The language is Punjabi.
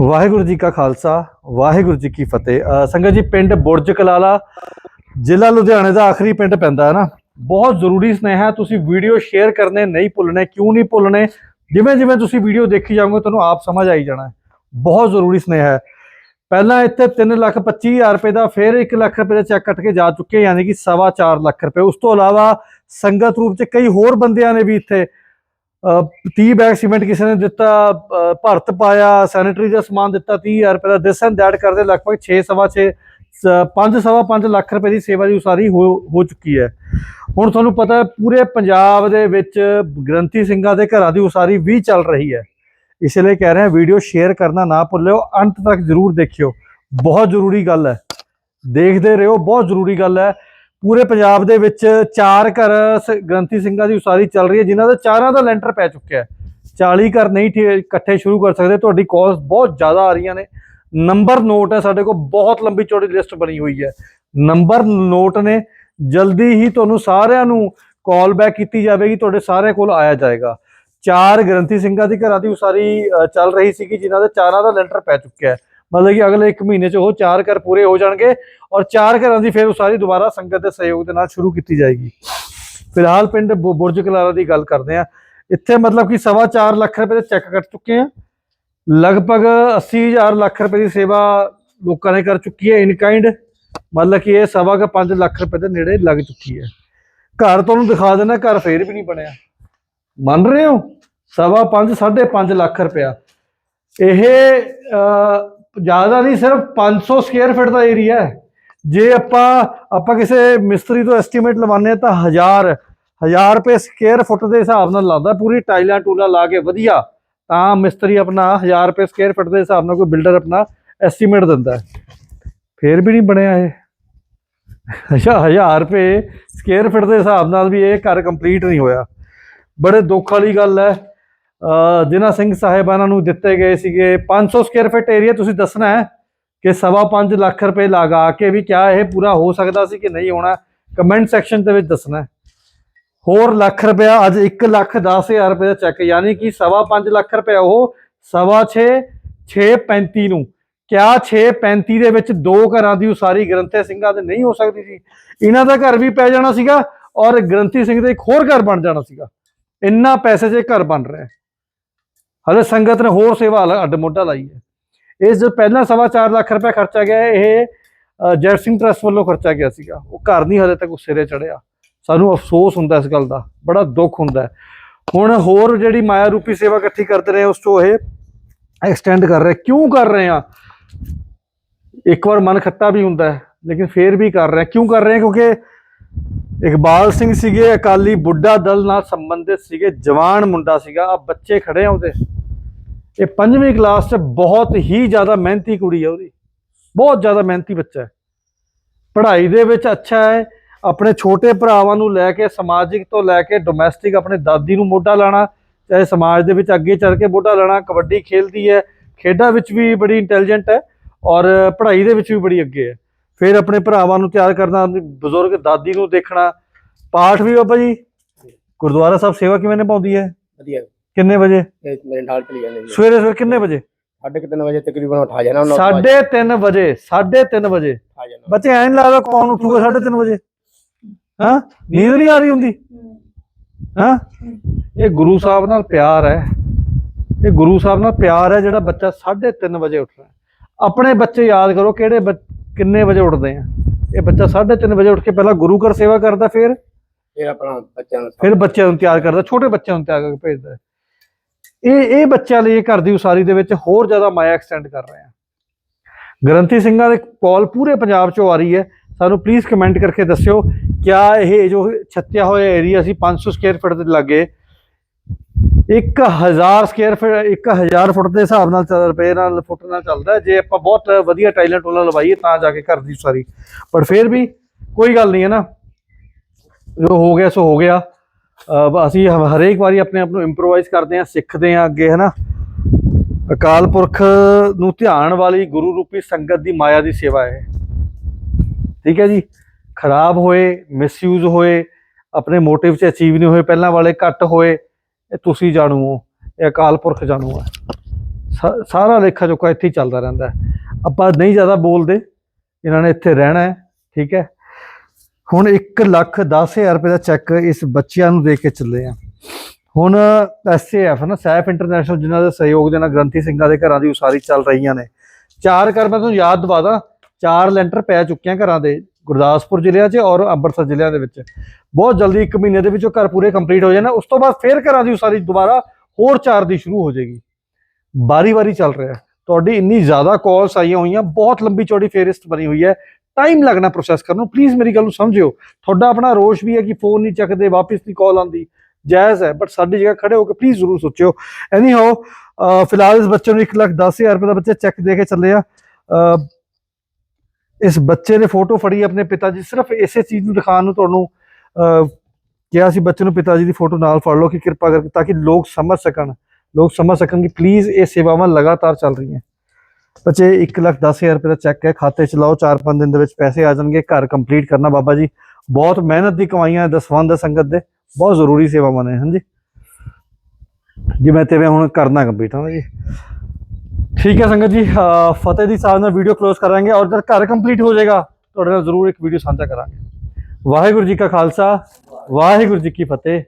ਵਾਹਿਗੁਰੂ ਜੀ ਕਾ ਖਾਲਸਾ, ਵਾਹਿਗੁਰੂ ਜੀ ਕੀ ਫਤਿਹ। ਸੰਗਤ ਜੀ, ਪਿੰਡ ਬੁਰਜ ਕਲਾਲਾ ਜ਼ਿਲ੍ਹਾ ਲੁਧਿਆਣੇ ਦਾ ਆਖਰੀ ਪਿੰਡ ਪੈਂਦਾ ਹੈ ਨਾ। ਬਹੁਤ ਜ਼ਰੂਰੀ ਸਨੇਹ ਤੁਸੀਂ ਵੀਡੀਓ ਸ਼ੇਅਰ ਕਰਨੇ, ਨਹੀਂ ਭੁੱਲਣੇ, ਕਿਉਂ ਨਹੀਂ ਭੁੱਲਣੇ? ਜਿਵੇਂ ਜਿਵੇਂ ਤੁਸੀਂ ਵੀਡੀਓ ਦੇਖੀ ਜਾਓਗੇ, ਤੁਹਾਨੂੰ ਆਪ ਸਮਝ ਆਈ ਜਾਣਾ ਬਹੁਤ ਜ਼ਰੂਰੀ ਸਨੇਹ ਹੈ। ਪਹਿਲਾਂ ਇੱਥੇ 3 ਲੱਖ 25 ਹਜ਼ਾਰ ਰੁਪਏ ਦਾ, ਫਿਰ 1 ਲੱਖ ਰੁਪਏ ਦਾ ਚੈੱਕ ਕੱਟ ਕੇ ਜਾ ਚੁੱਕੇ ਯਾਨੀ ਕਿ ਸਵਾ ਚਾਰ ਲੱਖ ਰੁਪਏ। ਉਸ ਤੋਂ ਇਲਾਵਾ ਸੰਗਤ ਰੂਪ ਚ ਕਈ ਹੋਰ ਬੰਦਿਆਂ ਨੇ ਵੀ ਇੱਥੇ 30 ਬੈਗ ਸੀਮੈਂਟ ਕਿਸੇ ਨੇ ਦਿੱਤਾ ਭਰਤ ਪਾਇਆ ਸੈਨੀਟਰੀ ਦਾ ਸਮਾਨ ਦਿੱਤਾ 30000 ਰੁਪਏ ਦਾ ਦਿਸ ਐਂਡ ਦੈਟ ਕਰਦੇ, ਲਗਭਗ 6 ਸਵਾ 6 5 ਸਵਾ 5 ਲੱਖ ਰੁਪਏ ਦੀ ਸੇਵਾ ਦੀ ਉਸਾਰੀ ਹੋ ਹੋ ਚੁੱਕੀ ਹੈ। ਹੁਣ ਤੁਹਾਨੂੰ ਪਤਾ ਪੂਰੇ ਪੰਜਾਬ ਦੇ ਵਿੱਚ ਗ੍ਰੰਥੀ ਸਿੰਘਾਂ ਦੇ ਘਰਾਂ ਦੀ ਉਸਾਰੀ ਵੀ ਚੱਲ ਰਹੀ ਹੈ। ਇਸ ਲਈ ਕਹਿ ਰਹੇ ਹਾਂ ਵੀਡੀਓ ਸ਼ੇਅਰ ਕਰਨਾ ਨਾ ਭੁੱਲਿਓ, ਅੰਤ ਤੱਕ ਜ਼ਰੂਰ ਦੇਖਿਓ। ਬਹੁਤ ਜ਼ਰੂਰੀ ਗੱਲ ਹੈ। ਦੇਖਦੇ ਰਹੋ, ਬਹੁਤ ਜ਼ਰੂਰੀ ਗੱਲ ਹੈ। ਪੂਰੇ ਪੰਜਾਬ ਦੇ ਵਿੱਚ ਚਾਰ ਘਰ ਸ- ਗ੍ਰੰਥੀ ਸਿੰਘਾਂ ਦੀ ਉਸਾਰੀ ਚੱਲ ਰਹੀ ਹੈ, ਜਿਨ੍ਹਾਂ ਦਾ ਚਾਰਾਂ ਦਾ ਲੈਂਟਰ ਪੈ ਚੁੱਕਿਆ ਹੈ। 40 ਘਰ ਨਹੀਂ ਠੇ- ਇਕੱਠੇ ਸ਼ੁਰੂ ਕਰ ਸਕਦੇ, ਤੁਹਾਡੀ ਕਾਲਸ ਬਹੁਤ ਜ਼ਿਆਦਾ ਆ ਰਹੀਆਂ ਨੇ। ਨੰਬਰ ਨੋਟ ਹੈ, ਸਾਡੇ ਕੋਲ ਬਹੁਤ ਲੰਬੀ ਚੌੜੀ ਲਿਸਟ ਬਣੀ ਹੋਈ ਹੈ। ਨੰਬਰ ਨੋਟ ਨੇ ਜਲਦੀ ਹੀ ਤੁਹਾਨੂੰ ਸਾਰਿਆਂ ਨੂੰ ਕਾਲ ਬੈਕ ਕੀਤੀ ਜਾਵੇਗੀ, ਤੁਹਾਡੇ ਸਾਰਿਆਂ ਕੋਲ ਆਇਆ ਜਾਏਗਾ। ਚਾਰ ਗ੍ਰੰਥੀ ਸਿੰਘਾਂ ਦੀ ਘਰਾਂ ਦੀ ਉਸਾਰੀ ਚੱਲ ਰਹੀ ਸੀਗੀ, ਜਿਨ੍ਹਾਂ ਦੇ ਚਾਰਾਂ ਦਾ ਲੈਂਟਰ ਪੈ ਚੁੱਕਿਆ ਹੈ। ਮਤਲਬ ਕਿ ਅਗਲੇ 1 ਮਹੀਨੇ 'ਚ ਉਹ ਚਾਰ ਘਰ ਪੂਰੇ ਹੋ ਜਾਣਗੇ ਔਰ ਚਾਰ ਘਰਾਂ ਦੀ ਫਿਰ ਉਸਾਰੀ ਦੁਬਾਰਾ ਸੰਗਤ ਦੇ ਸਹਿਯੋਗ ਦੇ ਨਾਲ ਸ਼ੁਰੂ ਕੀਤੀ ਜਾਏਗੀ। ਫਿਲਹਾਲ ਪਿੰਡ ਬੁ- ਬੁਰਜ ਕਲਾਰਾ ਦੀ ਗੱਲ ਕਰਦੇ ਆ ਇੱਥੇ ਮਤਲਬ ਕਿ ਸਵਾ ਚਾਰ ਲੱਖ ਰੁਪਏ ਦੇ ਚੈੱਕ ਕੱਟ ਚੁੱਕੇ ਆ ਲਗਭਗ 80000 ਲੱਖ ਰੁਪਏ ਦੀ ਸੇਵਾ ਲੋਕਾਂ ਨੇ ਕਰ ਚੁੱਕੀ ਹੈ ਇਨ ਕਾਈਂਡ ਮਤਲਬ ਕਿ ਇਹ ਸਵਾ ਕੁ 5 ਲੱਖ ਰੁਪਏ ਦੇ ਨੇੜੇ ਲੱਗ ਚੁੱਕੀ ਹੈ। ਘਰ ਤੁਹਾਨੂੰ ਦਿਖਾ ਦੇਣਾ ਘਰ ਫੇਰ ਵੀ ਨਹੀਂ ਬਣਿਆ। ਮੰਨ ਰਹੇ ਹੋ? ਸਵਾ 5 5.5 ਲੱਖ ਰੁਪਇਆ। ਇਹ ਅਹ, ਜ਼ਿਆਦਾ ਨਹੀਂ, ਸਿਰਫ 500 ਸਕੁਅਰ ਫੁੱਟ ਦਾ ਏਰੀਆ ਹੈ। ਜੇ ਆਪਾਂ ਆਪਾਂ ਕਿਸੇ ਮਿਸਤਰੀ ਤੋਂ ਐਸਟੀਮੇਟ ਲਵਾਉਂਦੇ ਹਾਂ ਤਾਂ 1000 1000 ਰੁਪਏ ਸਕੁਅਰ ਫੁੱਟ ਦੇ ਹਿਸਾਬ ਨਾਲ ਲਾਉਂਦਾ ਪੂਰੀ ਟਾਈਲਾਂ ਟੂਲਾਂ ਲਾ ਕੇ ਵਧੀਆ, ਤਾਂ ਮਿਸਤਰੀ ਆਪਣਾ 1000 ਰੁਪਏ ਸਕੁਅਰ ਫੁੱਟ ਦੇ ਹਿਸਾਬ ਨਾਲ ਕੋਈ ਬਿਲਡਰ ਆਪਣਾ ਐਸਟੀਮੇਟ ਦਿੰਦਾ ਹੈ। ਫੇਰ ਵੀ ਨਹੀਂ ਬਣਿਆ ਇਹ। ਅੱਛਾ 1000 ਰੁਪਏ ਸਕੁਅਰ ਫੁੱਟ ਦੇ ਹਿਸਾਬ ਨਾਲ ਵੀ ਇਹ ਘਰ ਕੰਪਲੀਟ ਨਹੀਂ ਹੋਇਆ। ਬੜੇ ਦੁੱਖ ਵਾਲੀ ਗੱਲ ਹੈ। ਅ, ਜਿਨ੍ਹਾਂ ਸਿੰਘ ਸਾਹਿਬਾਨਾਂ ਨੂੰ ਦਿੱਤੇ ਗਏ ਸੀਗੇ 500 ਸਕੁਅਰ ਫੁੱਟ ਏਰੀਆ ਤੁਸੀਂ ਦੱਸਣਾ ਹੈ ਕਿ ਸਵਾ ਪੰਜ ਲੱਖ ਰੁਪਏ ਲਗਾ ਕੇ ਵੀ ਕਿਆ ਇਹ ਪੂਰਾ ਹੋ ਸਕਦਾ ਸੀ ਕਿ ਨਹੀਂ ਹੋਣਾ? ਕਮੈਂਟ ਸੈਕਸ਼ਨ ਦੇ ਵਿੱਚ ਦੱਸਣਾ ਹੋਰ ਲੱਖ ਰੁਪਇਆ ਅੱਜ 1 ਲੱਖ 10000 ਰੁਪਏ ਦਾ ਚੈੱਕ ਯਾਨੀ ਕਿ ਸਵਾ ਪੰਜ ਲੱਖ ਰੁਪਇਆ ਉਹ ਸਵਾ 6 635 ਨੂੰ। ਕਿਆ 635 ਦੇ ਵਿੱਚ ਦੋ ਘਰਾਂ ਦੀ ਉਸਾਰੀ ਗ੍ਰੰਥੇ ਸਿੰਘਾਂ ਦੇ ਨਹੀਂ ਹੋ ਸਕਦੀ ਸੀ? ਇਹਨਾਂ ਦਾ ਘਰ ਵੀ ਪੈ ਜਾਣਾ ਸੀਗਾ ਔਰ ਗ੍ਰੰਥੀ ਸਿੰਘ ਦਾ ਇੱਕ ਹੋਰ ਘਰ ਬਣ ਜਾਣਾ ਸੀਗਾ। ਇੰਨਾ ਪੈਸੇ 'ਚ ਘਰ ਬਣ ਰਿਹਾ ਹਲੇ ਸੰਗਤ ਨੇ ਹੋਰ ਸੇਵਾ ਅੱਡ ਮੋਢਾ ਲਾਈ ਹੈ। ਇਸ ਜੋ ਪਹਿਲਾਂ ਸਵਾ ਚਾਰ ਲੱਖ ਰੁਪਏ ਖਰਚਾ ਗਿਆ ਇਹ ਅ, ਸਿੰਘ ਟਰਸਟ ਵੱਲੋਂ ਖਰਚਾ ਗਿਆ ਸੀਗਾ। ਉਹ ਘਰ ਨਹੀਂ ਹਲੇ ਤੱਕ ਸਿਰੇ ਚੜਿਆ ਸਾਨੂੰ ਅਫਸੋਸ ਹੁੰਦਾ ਇਸ ਗੱਲ ਦਾ ਬੜਾ ਦੁੱਖ ਹੁੰਦਾ ਹੁਣ ਹੋਰ ਜਿਹੜੀ ਮਾਇਆ ਰੂਪੀ ਸੇਵਾ ਇਕੱਠੀ ਕਰਦੇ ਰਹੇ ਉਸ ਤੋਂ ਇਹ ਐਕਸਟੈਂਡ ਕਰ ਰਹੇ। ਕਿਉਂ ਕਰ ਰਹੇ ਆ? ਇੱਕ ਵਾਰ ਮਨ ਖੱਟਾ ਵੀ ਹੁੰਦਾ ਹੈ ਲੇਕਿਨ ਫੇਰ ਵੀ ਕਰ ਰਹੇ। ਕਿਉਂ ਕਰ ਰਹੇ ਕਿਉਂਕਿ ਇਕਬਾਲ ਸਿੰਘ ਸੀਗੇ ਅਕਾਲੀ ਬੁੱਢਾ ਦਲ ਨਾਲ ਸੰਬੰਧਿਤ ਸੀਗੇ ਜਵਾਨ ਮੁੰਡਾ ਸੀਗਾ। ਆ ਬੱਚੇ ਖੜੇ ਆਉਂਦੇ ਇਹ ਪੰਜਵੀਂ ਕਲਾਸ 'ਚ ਬਹੁਤ ਹੀ ਜ਼ਿਆਦਾ ਮਿਹਨਤੀ ਕੁੜੀ ਹੈ ਉਹਦੀ। ਬਹੁਤ ਜ਼ਿਆਦਾ ਮਿਹਨਤੀ ਬੱਚਾ ਹੈ। ਪੜ੍ਹਾਈ ਦੇ ਵਿੱਚ ਅੱਛਾ ਹੈ। ਆਪਣੇ ਛੋਟੇ ਭਰਾਵਾਂ ਨੂੰ ਲੈ ਕੇ ਸਮਾਜਿਕ ਤੋਂ ਲੈ ਕੇ ਡੋਮੈਸਟਿਕ ਆਪਣੇ ਦਾਦੀ ਨੂੰ ਮੋਢਾ ਲਾਣਾ, ਚਾਹੇ ਸਮਾਜ ਦੇ ਵਿੱਚ ਅੱਗੇ ਚੱਲ ਕੇ ਮੋਢਾ ਲਾਣਾ, ਕਬੱਡੀ ਖੇਲਦੀ ਹੈ। ਖੇਡਾਂ ਵਿੱਚ ਵੀ ਬੜੀ ਇੰਟੈਲੀਜੈਂਟ ਹੈ ਔਰ ਪੜ੍ਹਾਈ ਦੇ ਵਿੱਚ ਵੀ ਬੜੀ ਅੱਗੇ ਹੈ। ਫਿਰ ਆਪਣੇ ਭਰਾਵਾਂ ਨੂੰ ਤਿਆਰ ਕਰਨਾ, ਬਜ਼ੁਰਗ ਦਾਦੀ ਨੂੰ ਦੇਖਣਾ। ਪਾਠ ਵੀ ਬਾਬਾ ਜੀ, ਗੁਰਦੁਆਰਾ ਸਾਹਿਬ ਸੇਵਾ ਕਿਵੇਂ ਨਿਭਾਉਂਦੀ ਹੈ? ਵਧੀਆ। ਕਿੰਨੇ ਵਜੇ? ਇਹ ਮੇਰੇ ਨਾਲ ਚਲੀ ਜਾਂਦੇ ਸਵੇਰੇ ਸਵੇਰੇ ਕਿੰਨੇ ਵਜੇ? ਸਾਢੇ ਕੁ ਤਿੰਨ ਵਜੇ ਤਕਰੀਬਨ ਉਠਾ ਜਾਣਾ ਉਹਨਾਂ ਨੂੰ ਸਾਢੇ 3 ਵਜੇ ਸਾਢੇ 3 ਵਜੇ। ਉਠਾ ਜਾਣਾ। ਬੱਚੇ ਐਂ ਨੀ ਲੱਗਦਾ ਕੌਣ ਉੱਠੂਗਾ ਸਾਢੇ 3 ਵਜੇ? ਹਾਂ? ਨੀਂਦ ਨਹੀਂ ਆ ਰਹੀ ਹੁੰਦੀ? ਹਾਂ? ਇਹ ਗੁਰੂ ਸਾਹਿਬ ਨਾਲ ਪਿਆਰ ਹੈ। ਇਹ ਗੁਰੂ ਸਾਹਿਬ ਨਾਲ ਪਿਆਰ ਹੈ ਜਿਹੜਾ ਬੱਚਾ ਸਾਢੇ 3 ਵਜੇ ਉੱਠ ਰਿਹਾ ਹੈ। ਆਪਣੇ ਬੱਚੇ ਯਾਦ ਕਰੋ ਕਿਹੜੇ ਬੱਚ- ਕਿੰਨੇ ਵਜੇ ਉੱਠਦੇ ਆ। ਇਹ ਬੱਚਾ ਸਾਢੇ 3 ਵਜੇ ਉੱਠ ਕੇ ਪਹਿਲਾਂ ਗੁਰੂ ਘਰ ਸੇਵਾ ਕਰਦਾ ਫਿਰ? ਫਿਰ ਆਪਣਾ ਬੱਚਿਆਂ ਨੂੰ ਫਿਰ ਬੱਚਿਆਂ ਨੂੰ ਤਿਆਰ ਕਰਦਾ ਛੋਟੇ ਬੱਚਿਆਂ ਨੂੰ ਤਿਆਰ ਕਰਕੇ ਭੇਜਦਾ ਹੈ। ਇਹ ਇਹ ਬੱਚਿਆਂ ਲਈ ਘਰ ਦੀ ਉਸਾਰੀ ਦੇ ਵਿੱਚ ਹੋਰ ਜ਼ਿਆਦਾ ਮਾਇਆ ਐਕਸਟੈਂਡ ਕਰ ਰਹੇ ਆ। ਗ੍ਰੰਥੀ ਸਿੰਘਾਂ ਦੇ ਕਾਲ ਪੂਰੇ ਪੰਜਾਬ ਚੋਂ ਆ ਰਹੀ ਹੈ। ਸਾਨੂੰ ਪਲੀਜ਼ ਕਮੈਂਟ ਕਰਕੇ ਦੱਸਿਓ, ਕਿਆ ਇਹ ਜੋ ਛੱਤਿਆ ਹੋਇਆ ਏਰੀਆ ਸੀ 500 ਸਕੁਅਰ ਫੁੱਟ ਦੇ ਲਾਗੇ 1000 ਸਕੁਅਰ ਫੁੱਟ 1000 ਫੁੱਟ ਦੇ ਹਿਸਾਬ ਨਾਲ ਰੁਪਏ ਨਾਲ, ਫੁੱਟ ਨਾਲ ਚੱਲਦਾ ਜੇ ਆਪਾਂ ਬਹੁਤ ਵਧੀਆ ਟਾਈਲਾਂ ਟੋਲਾ ਲਵਾਈਏ, ਤਾਂ ਜਾ ਕੇ ਘਰ ਦੀ ਉਸਾਰੀ। ਪਰ ਫਿਰ ਵੀ ਕੋਈ ਗੱਲ ਨਹੀਂ ਹੈ ਨਾ। ਜੋ ਹੋ ਗਿਆ, ਸੋ ਹੋ ਗਿਆ। ਅਸੀਂ ਹ- ਹਰੇਕ ਵਾਰੀ ਆਪਣੇ ਆਪ ਨੂੰ ਇੰਪਰੋਵਾਈਜ਼ ਕਰਦੇ ਹਾਂ, ਸਿੱਖਦੇ ਹਾਂ ਅੱਗੇ, ਹਨਾ? ਅਕਾਲ ਪੁਰਖ ਨੂੰ ਧਿਆਨ ਵਾਲੀ ਗੁਰੂ ਰੂਪੀ ਸੰਗਤ ਦੀ ਮਾਇਆ ਦੀ ਸੇਵਾ ਹੈ। ਠੀਕ ਹੈ ਜੀ? ਖਰਾਬ ਹੋਏ ਮਿਸਯੂਜ਼ ਹੋਏ, ਆਪਣੇ ਮੋਟਿਵ 'ਚ ਅਚੀਵ ਨਹੀਂ ਹੋਏ, ਪਹਿਲਾਂ ਵਾਲੇ ਘੱਟ ਹੋਏ, ਇਹ ਤੁਸੀਂ ਜਾਣੂ ਹੋ, ਇਹ ਅਕਾਲ ਪੁਰਖ ਜਾਣੂ ਹੈ। ਸਾ- ਸਾਰਾ ਲੇਖਾ ਜੋਖਾ ਇੱਥੇ ਹੀ ਚੱਲਦਾ ਰਹਿੰਦਾ ਆਪਾਂ ਨਹੀਂ ਜ਼ਿਆਦਾ ਬੋਲਦੇ, ਇਹਨਾਂ ਨੇ ਇੱਥੇ ਰਹਿਣਾ ਹੈ, ਠੀਕ ਹੈ? ਹੁਣ 1 ਲੱਖ 10000 ਰੁਪਏ ਦਾ ਚੈੱਕ ਇਸ ਬੱਚਿਆਂ ਨੂੰ ਦੇ ਕੇ ਚੱਲੇ ਆ। ਹੁਣ ਐਸਏਐਫ ਨਾ, ਸੈਫ ਇੰਟਰਨੈਸ਼ਨਲ, ਜਿਨ੍ਹਾਂ ਦੇ ਸਹਿਯੋਗ ਦੇ ਨਾਲ ਗ੍ਰੰਥੀ ਸਿੰਘਾਂ ਦੇ ਘਰਾਂ ਦੀ ਉਸਾਰੀ ਚੱਲ ਰਹੀਆਂ ਨੇ। ਚਾਰ ਘਰ ਮੈਂ ਤੁਹਾਨੂੰ ਯਾਦ ਦਵਾ ਚਾਰ ਲੈਂਟਰ ਪੈ ਚੁੱਕੇ ਆ ਘਰਾਂ ਦੇ, ਗੁਰਦਾਸਪੁਰ ਜ਼ਿਲ੍ਹਿਆਂ 'ਚ ਔਰ ਅੰਮ੍ਰਿਤਸਰ ਜ਼ਿਲ੍ਹਿਆਂ ਦੇ ਵਿੱਚ। ਬਹੁਤ ਜਲਦੀ 1 ਮਹੀਨੇ ਦੇ ਵਿੱਚ ਉਹ ਘਰ ਪੂਰੇ ਕੰਪਲੀਟ ਹੋ ਜਾਣਾ, ਉਸ ਤੋਂ ਬਾਅਦ ਫਿਰ ਘਰਾਂ ਦੀ ਉਸਾਰੀ ਦੁਬਾਰਾ ਹੋਰ ਚਾਰ ਦੀ ਸ਼ੁਰੂ ਹੋ ਜਾਏਗੀ। ਬਾਰੀ-ਬਾਰੀ ਚੱਲ ਰਿਹਾ। ਹੈ ਤੁਹਾਡੀ ਇੰਨੀ ਜ਼ਿਆਦਾ ਕਾਲਸ ਆਈਆਂ ਹੋਈਆਂ ਬਹੁਤ ਲੰਬੀ ਚੌੜੀ ਫੇਰਿਸਟ ਬਣੀ ਹੋਈ ਹੈ। ਟਾਈਮ ਲੱਗਣਾ ਪ੍ਰੋਸੈਸ ਕਰਨ ਨੂੰ। ਪਲੀਜ਼ ਮੇਰੀ ਗੱਲ ਨੂੰ ਸਮਝਿਓ। ਤੁਹਾਡਾ ਆਪਣਾ ਰੋਸ਼ ਵੀ ਹੈ ਕਿ ਫੋਨ ਨਹੀਂ ਚੱਕਦੇ ਵਾਪਸ ਨਹੀਂ ਕਾਲ ਆਉਂਦੀ। ਜਾਇਜ਼ ਹੈ ਬਟ ਸਾਡੀ ਜਗ੍ਹਾ ਖੜੇ ਹੋ ਕੇ ਪਲੀਜ਼ ਜ਼ਰੂਰ ਸੋਚਿਓ। ਐਨੀ ਹੋ ਫਿਲਹਾਲ ਇਸ ਬੱਚੇ ਨੂੰ 1 ਲੱਖ 10000 ਰੁਪਏ ਦਾ ਬੱਚਾ ਚੈੱਕ ਦੇ ਕੇ ਚੱਲੇ ਆ। ਇਸ ਬੱਚੇ ਨੇ ਫੋਟੋ ਫੜੀ ਆਪਣੇ ਪਿਤਾ ਜੀ ਸਿਰਫ ਇਸੇ ਚੀਜ਼ ਨੂੰ ਦਿਖਾਉਣ ਨੂੰ ਤੁਹਾਨੂੰ ਅਹ, ਕਿਹਾ ਸੀ ਬੱਚੇ ਨੂੰ ਪਿਤਾ ਜੀ ਦੀ ਫੋਟੋ ਨਾਲ ਫੜ ਲਓ ਕਿ ਕਿਰਪਾ ਕਰਕੇ ਤਾਂ ਕਿ ਲੋਕ ਸਮਝ ਸਕਣ। ਲੋਕ ਸਮਝ ਸਕਣ ਕਿ ਪਲੀਜ਼ ਇਹ ਸੇਵਾਵਾਂ ਲਗਾਤਾਰ ਚੱਲ ਰਹੀਆਂ ਬੱਚੇ 1 ਲੱਖ 10000 ਰੁਪਏ ਦਾ ਚੈੱਕ ਹੈ ਖਾਤੇ ਚ ਲਾਓ 4-5 ਦਿਨ ਦੇ ਵਿੱਚ ਪੈਸੇ ਆ ਜਾਣਗੇ ਘਰ ਕੰਪਲੀਟ ਕਰਨਾ ਬਾਬਾ ਜੀ ਬਹੁਤ ਮਿਹਨਤ ਦੀ ਕਮਾਈਆਂ ਦਸਵੰਦ ਸੰਗਤ ਦੇ ਬਹੁਤ ਜ਼ਰੂਰੀ ਸੇਵਾਵਾਂ ਨੇ ਹਾਂਜੀ ਜੀ ਮੈਂ ਤੇ ਹੁਣ ਕਰਨਾ ਕੰਪਲੀਟ ਹਾਂ ਜੀ ਠੀਕ ਹੈ ਸੰਗਤ ਜੀ ਅਹ ਫਤਿਹ ਦੀ ਸਾਹਿਬ ਨਾਲ ਵੀਡੀਓ ਕਲੋਜ਼ ਕਰਾਂਗੇ ਔਰ ਜਦ ਘਰ ਕੰਪਲੀਟ ਹੋ ਜਾਏਗਾ ਤੁਹਾਡੇ ਨਾਲ ਜ਼ਰੂਰ ਇੱਕ ਵੀਡੀਓ ਸਾਂਝਾ ਕਰਾਂਗੇ ਵਾਹਿਗੁਰੂ ਜੀ ਕਾ ਖਾਲਸਾ ਵਾਹਿਗੁਰੂ ਜੀ ਕੀ ਫਤਿਹ